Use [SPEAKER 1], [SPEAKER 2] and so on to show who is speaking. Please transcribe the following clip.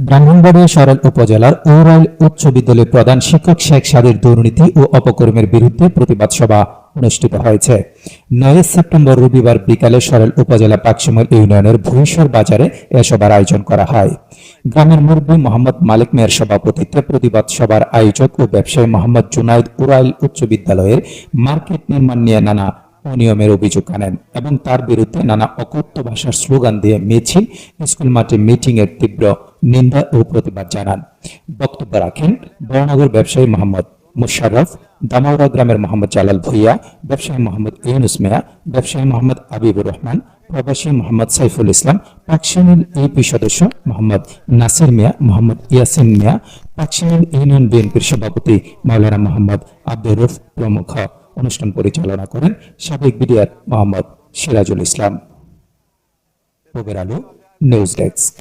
[SPEAKER 1] ব্রাহ্মণবাড়িয়া সরাইল উপজেলার ঔরাইল উচ্চ বিদ্যালয়ের প্রধান শিক্ষক শেখ সাদির দুর্নীতি ও অপকর্মের বিরুদ্ধে প্রতিবাদ সভা অনুষ্ঠিত হয়েছে। নয় সেপ্টেম্বর রবিবার বিকালে সরাইল উপজেলা পাকশিমল ইউনিয়নের ভুইশ্বর বাজারে এ সভার আয়োজন করা হয়। গ্রামের মুরব্বী মোহাম্মদ মালিক মেয়ের সভাপতিত্বে প্রতিবাদ সভার আয়োজক ও ব্যবসায়ী মোহাম্মদ জুনাইদ উরাইল উচ্চ বিদ্যালয়ের মার্কেট নির্মাণ নিয়ে নানা অনিয়মের অভিযোগ আনেন এবং তার বিরুদ্ধে নানা অকথ্য ভাষার স্লোগান দিয়ে মিছিল স্কুল মাঠে মিটিং এর তীব্র নিন্দা ও প্রতিবাদ জানান। বক্তব্য রাখেন বড়নগর ব্যবসায়ী মোহাম্মদ মুশাররফ দামাউড়া গ্রামের মোহাম্মদ জালাল ভুইয়া, ব্যবসায়ী মোহাম্মদ ইউনুস মিয়া, ব্যবসায়ী মোহাম্মদ আবিবুর রহমান, প্রবাসী মোহাম্মদ সাইফুল ইসলাম পাকশিমিল ইউপি সদস্য মোহাম্মদ নাসির মিয়া, মোহাম্মদ ইয়াসিন মিয়া পাকশিমিল ইউনিয়ন বিএনপির সভাপতি মাওলানা মোহাম্মদ আব্দুর রুফ প্রমুখ। অনুষ্ঠান পরিচালনা করেন সাবেক বিডিআর মোহাম্মদ সিরাজুল ইসলাম। পবের আলো, নিউজ ডেস্ক।